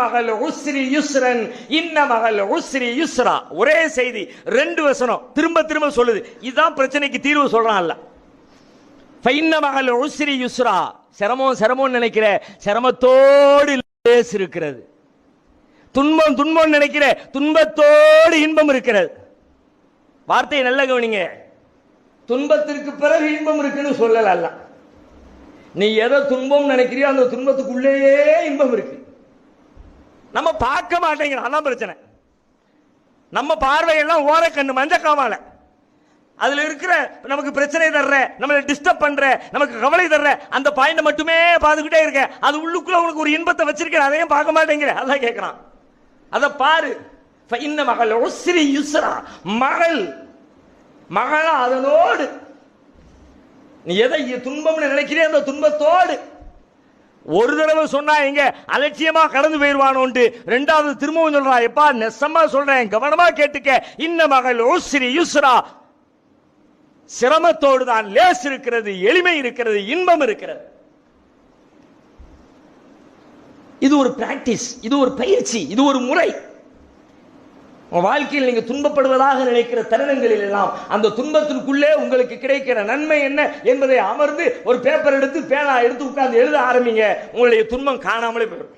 மகள் உஸ்ரி யுஸ்ரன் இன்ன மகள் உஸ்ரி யுஸ்ரா. ஒரே செய்தி ரெண்டு வசனம். திரும்ப திரும்ப சொல்லுது. இதுதான் பிரச்சனைக்கு தீர்வு சொல்றான் அல்ல ஃபைன்ன மகள் உஸ்ரி யுஸ்ரா. சிரமம் சிரமம் நினைக்கிற சிரமத்தோடு லேஸ் இருக்கிறது துன்பம் துன்பம் நினைக்கிற துன்பத்தோடு இன்பம் இருக்கிறது. வார்த்தையை நல்ல கவனிங்க. துன்பத்திற்கு பிறகு இன்பம் இருக்குன்னு சொல்லல நீ எதை துன்பம் நினைக்கிறியோ அந்த துன்பத்துக்குள்ளேயே இன்பம் இருக்கு. நம்ம பார்க்க மாட்டேங்கிறோம். அதான் பிரச்சனை. நம்ம பார்வையெல்லாம் ஓரக்கண்ணு மஞ்ச காமால. அதுல இருக்கிற நமக்கு பிரச்சனை தர்ற நம்மளை டிஸ்டர்ப் பண்ற நமக்கு கவலை தர்ற அந்த பாயிண்ட் மட்டுமே பார்த்துக்கிட்டே இருக்க. அது உள்ளுக்குள்ள உனக்கு ஒரு இன்பத்தை வச்சிருக்க அதையும் பார்க்க மாட்டேங்கிற. அதான் கேட்கிறான் அதை பாரு. இன்ன மகள் ஒசிரி யுஸ்ரா. மகள். மகளா அதனோடு. நீ எதை துன்பம்னு நினைக்கிறே அந்த துன்பத்தோடு. ஒரு தடவை சொன்னா எங்க அலட்சியமா கடந்து போயிருவானோன்ட்டு ரெண்டாவது திரும்பவும் சொல்றான் எப்பா நெசமா சொல்றேன் கவனமா கேட்டுக்க. இன்ன மகள் ஓசிரி யுஸ்ரா. சிரமத்தோடு தான் லேஸ் இருக்கிறது எளிமை இருக்கிறது இன்பம் இருக்கிறது. இது ஒரு பிராக்டிஸ் இது ஒரு பயிற்சி இது ஒரு முறை. உன் வாழ்க்கையில் நீங்க துன்பப்படுவதாக நினைக்கிற தருணங்களில் எல்லாம் அந்த துன்பத்திற்குள்ளே உங்களுக்கு கிடைக்கிற நன்மை என்ன என்பதை அமர்ந்து ஒரு பேப்பர் எடுத்து பேனா எடுத்து உட்கார்ந்து எழுத ஆரம்பிங்க. உங்களுடைய துன்பம் காணாமலே போயிடும்.